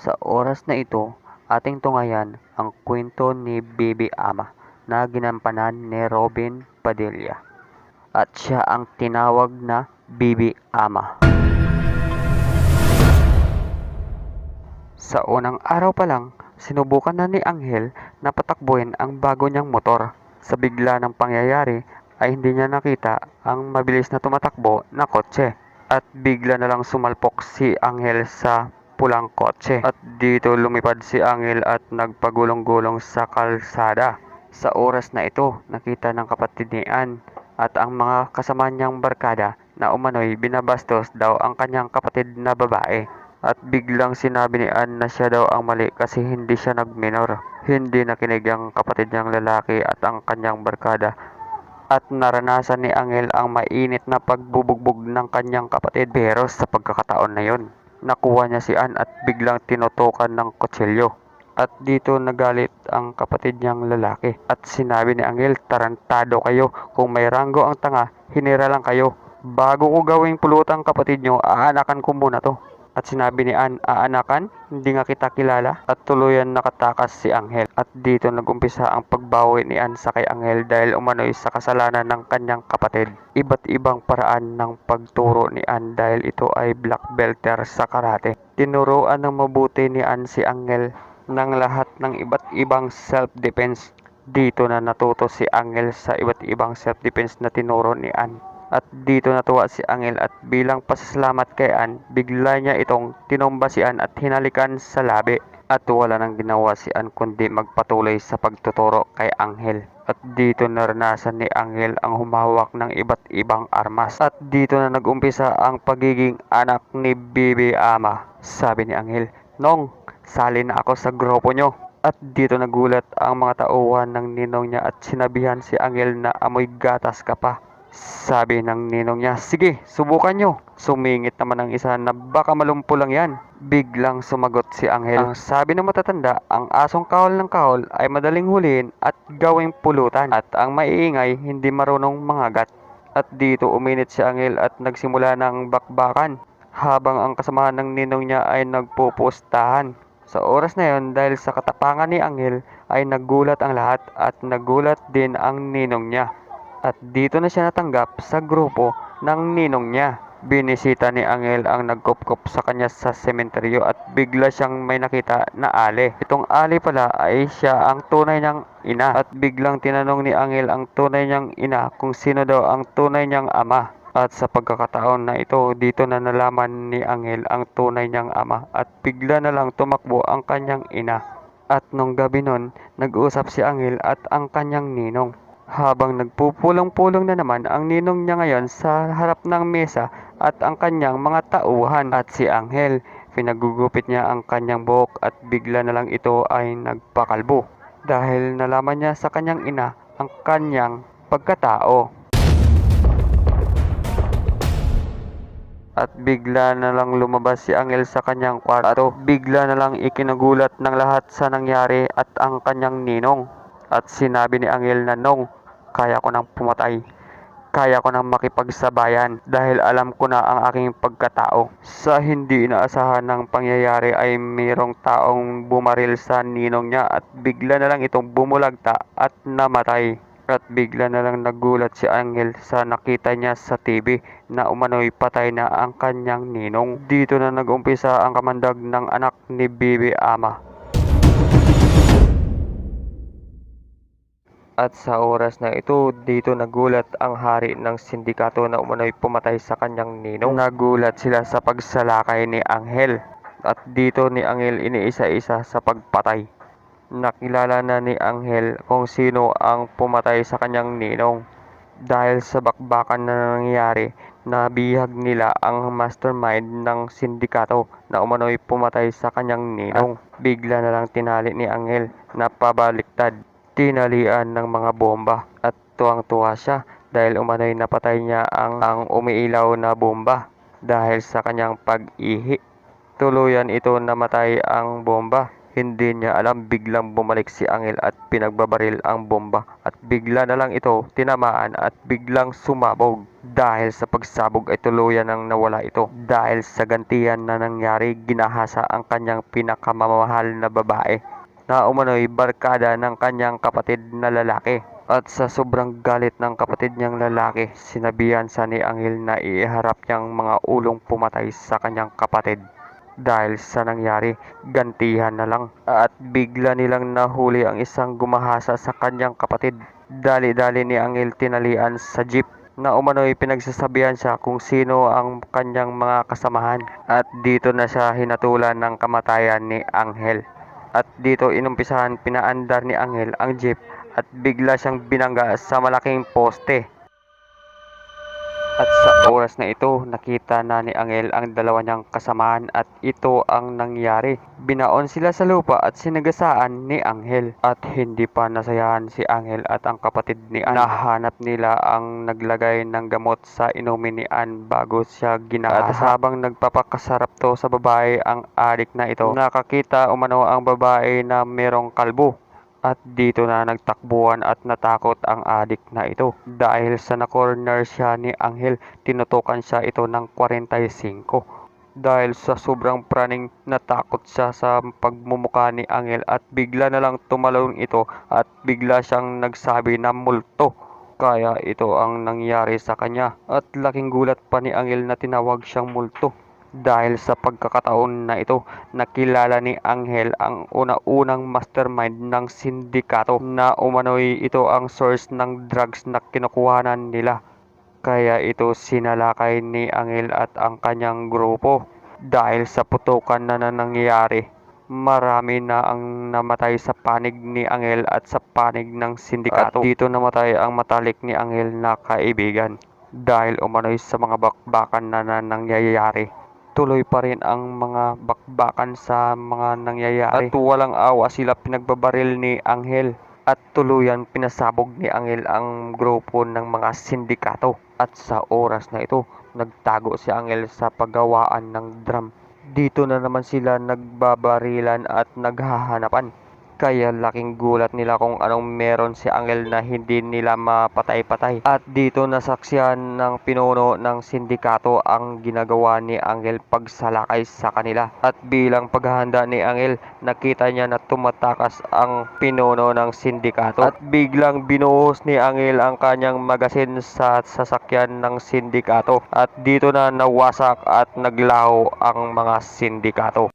Sa oras na ito, ating tungayan ang kwento ni Bibi Ama na ginampanan ni Robin Padilla. At siya ang tinawag na Bibi Ama. Sa unang araw pa lang, sinubukan na ni Angel na patakbuhin ang bago niyang motor. Sa bigla ng pangyayari ay hindi niya nakita ang mabilis na tumatakbo na kotse. At bigla na lang sumalpok si Angel sa pulang kotse. At dito lumipad si Angel at nagpagulong-gulong sa kalsada. Sa oras na ito, nakita ng kapatid ni Ann at ang mga kasama niyang barkada na umano'y binabastos daw ang kanyang kapatid na babae. At biglang sinabi ni Ann na siya daw ang mali kasi hindi siya nagminor. Hindi nakinig ang kapatid niyang lalaki at ang kanyang barkada. At naranasan ni Angel ang mainit na pagbubugbog ng kanyang kapatid. Pero sa pagkakataon na yon, nakuha niya si Ann at biglang tinutukan ng kutsilyo. At dito nagalit ang kapatid niyang lalaki. At sinabi ni Angel, tarantado kayo. Kung may ranggo ang tanga, hinira lang kayo. Bago ko gawing pulutang kapatid niyo, aanakan ko muna to. At sinabi ni Ann, aanakan? Hindi nga kita kilala. At tuluyan nakatakas si Angel. At dito nagumpisa ang pagbawi ni Ann sa kay Angel dahil umano'y sa kasalanan ng kanyang kapatid. Iba't ibang paraan ng pagturo ni Ann dahil ito ay black belter sa karate. Tinuruan ng mabuti ni Ann si Angel ng lahat ng iba't ibang self-defense. Dito na natuto si Angel sa iba't ibang self-defense na tinuro ni Ann. At dito natuwa si Angel at bilang pasasalamat kay Ann, bigla niya itong tinomba si Ann at hinalikan sa labi. At wala nang ginawa si Ann kundi magpatuloy sa pagtuturo kay Angel. At dito naranasan ni Angel ang humawak ng iba't ibang armas. At dito na nagumpisa ang pagiging anak ni Bibi Ama. Sabi ni Angel, Nong, sali na ako sa grupo nyo. At dito nagulat ang mga tauhan ng ninong niya at sinabihan si Angel na amoy gatas ka pa. Sabi ng ninong niya, sige, subukan nyo. Sumingit naman ang isa na baka malumpo lang yan. Biglang sumagot si Angel. Ang sabi ng matatanda, ang asong kahol ng kahol ay madaling huliin at gawing pulutan. At ang maiingay, hindi marunong mangagat. At dito uminit si Angel at nagsimula ng bakbakan. Habang ang kasamahan ng ninong niya ay nagpupustahan. Sa oras na yon, dahil sa katapangan ni Angel, ay nagulat ang lahat at nagulat din ang ninong niya. At dito na siya natanggap sa grupo ng ninong niya. Binisita ni Angel ang nagkupkup sa kanya sa sementeryo at bigla siyang may nakita na ali. Itong ali pala ay siya ang tunay niyang ina. At biglang tinanong ni Angel ang tunay niyang ina kung sino daw ang tunay niyang ama. At sa pagkakataon na ito, dito na nalaman ni Angel ang tunay niyang ama at bigla na lang tumakbo ang kanyang ina. At nung gabi nun, nag-usap si Angel at ang kanyang ninong. Habang nagpupulong-pulong na naman ang ninong niya ngayon sa harap ng mesa at ang kanyang mga tauhan at si Angel. Pinagugupit niya ang kanyang buhok at bigla na lang ito ay nagpakalbo dahil nalaman niya sa kanyang ina ang kanyang pagkatao. At bigla na lang lumabas si Angel sa kanyang kwarto. Bigla na lang ikinagulat ng lahat sa nangyari at ang kanyang ninong. At sinabi ni Angel na nong, kaya ko nang pumatay. Kaya ko nang makipagsabayan dahil alam ko na ang aking pagkatao. Sa hindi inaasahan ng pangyayari ay mayroong taong bumaril sa ninong niya at bigla na lang itong bumulagta at namatay. At bigla na lang nagulat si Angel sa nakita niya sa TV na umano'y patay na ang kanyang ninong. Dito na nag-umpisa ang kamandag ng anak ni Bibi Ama. At sa oras na ito, dito nagulat ang hari ng sindikato na umano'y pumatay sa kanyang ninong. Nagulat sila sa pagsalakay ni Angel. At dito ni Angel iniisa-isa sa pagpatay. Nakilala na ni Angel kung sino ang pumatay sa kanyang ninong. Dahil sa bakbakan na nangyari, nabihag nila ang mastermind ng sindikato na umano'y pumatay sa kanyang ninong. Bigla na lang tinali ni Angel na pabaliktad tinalian ng mga bomba at tuwang-tuwa siya dahil umano'y napatay niya ang, ang umiilaw na bomba dahil sa kanyang pag-ihi. Tuluyan ito namatay ang bomba Hindi niya alam biglang bumalik si Angel at pinagbabaril ang bomba at bigla na lang ito tinamaan at biglang sumabog. Dahil sa pagsabog ay tuluyan nang nawala ito. Dahil sa gantihan na nangyari, ginahasa ang kanyang pinakamamahal na babae na umano'y barkada ng kanyang kapatid na lalaki. At sa sobrang galit ng kapatid niyang lalaki, sinabihan sa ni Angel na iharap niyang mga ulong pumatay sa kanyang kapatid. Dahil sa nangyari, gantihan na lang. At bigla nilang nahuli ang isang gumahasa sa kanyang kapatid. Dali-dali ni Angel tinalian sa jeep na umano'y pinagsasabihan siya kung sino ang kanyang mga kasamahan. At dito na siya hinatulan ng kamatayan ni Angel. At dito inumpisahan pinaandar ni Angel ang jeep at bigla siyang binangga sa malaking poste. At sa oras na ito, nakita na ni Angel ang dalawa niyang kasamaan at ito ang nangyari. Binaon sila sa lupa at sinagasaan ni Angel. At hindi pa nasayahan si Angel at ang kapatid ni Ann. Nahanap nila ang naglagay ng gamot sa inumin ni Ann bago siya ginahasa. At habang nagpapakasarap to sa babae ang adik na ito, nakakita umano ang babae na merong kalbo. At dito na nagtakbuhan at natakot ang adik na ito. Dahil sa na-corner siya ni Angel, tinutukan siya ito ng 45. Dahil sa sobrang praning natakot siya sa pagmumuka ni Angel at bigla na lang tumalon ito at bigla siyang nagsabi na multo. Kaya ito ang nangyari sa kanya at laking gulat pa ni Angel na tinawag siyang multo. Dahil sa pagkakataon na ito, nakilala ni Angel ang una-unang mastermind ng sindikato na umano'y ito ang source ng drugs na kinukuhanan nila. Kaya ito sinalakay ni Angel at ang kanyang grupo. Dahil sa putukan na, na nangyayari, marami na ang namatay sa panig ni Angel at sa panig ng sindikato. At dito namatay ang matalik ni Angel na kaibigan. Dahil umano'y sa mga bakbakan na, na nangyayari tuloy pa rin ang mga bakbakan sa mga nangyayari. At walang awa sila pinagbabaril ni Angel at tuluyan pinasabog ni Angel ang grupo ng mga sindikato. At sa oras na ito, nagtago si Angel sa paggawaan ng drum. Dito na naman sila nagbabarilan at naghahanapan. Kaya laking gulat nila kung anong meron si Angel na hindi nila mapatay-patay. At dito nasaksihan ng pinuno ng sindikato ang ginagawa ni Angel pagsalakay sa kanila. At bilang paghahanda ni Angel, nakita niya na tumatakas ang pinuno ng sindikato. At biglang binuhos ni Angel ang kanyang magasin sa sasakyan ng sindikato. At dito na nawasak at naglaho ang mga sindikato.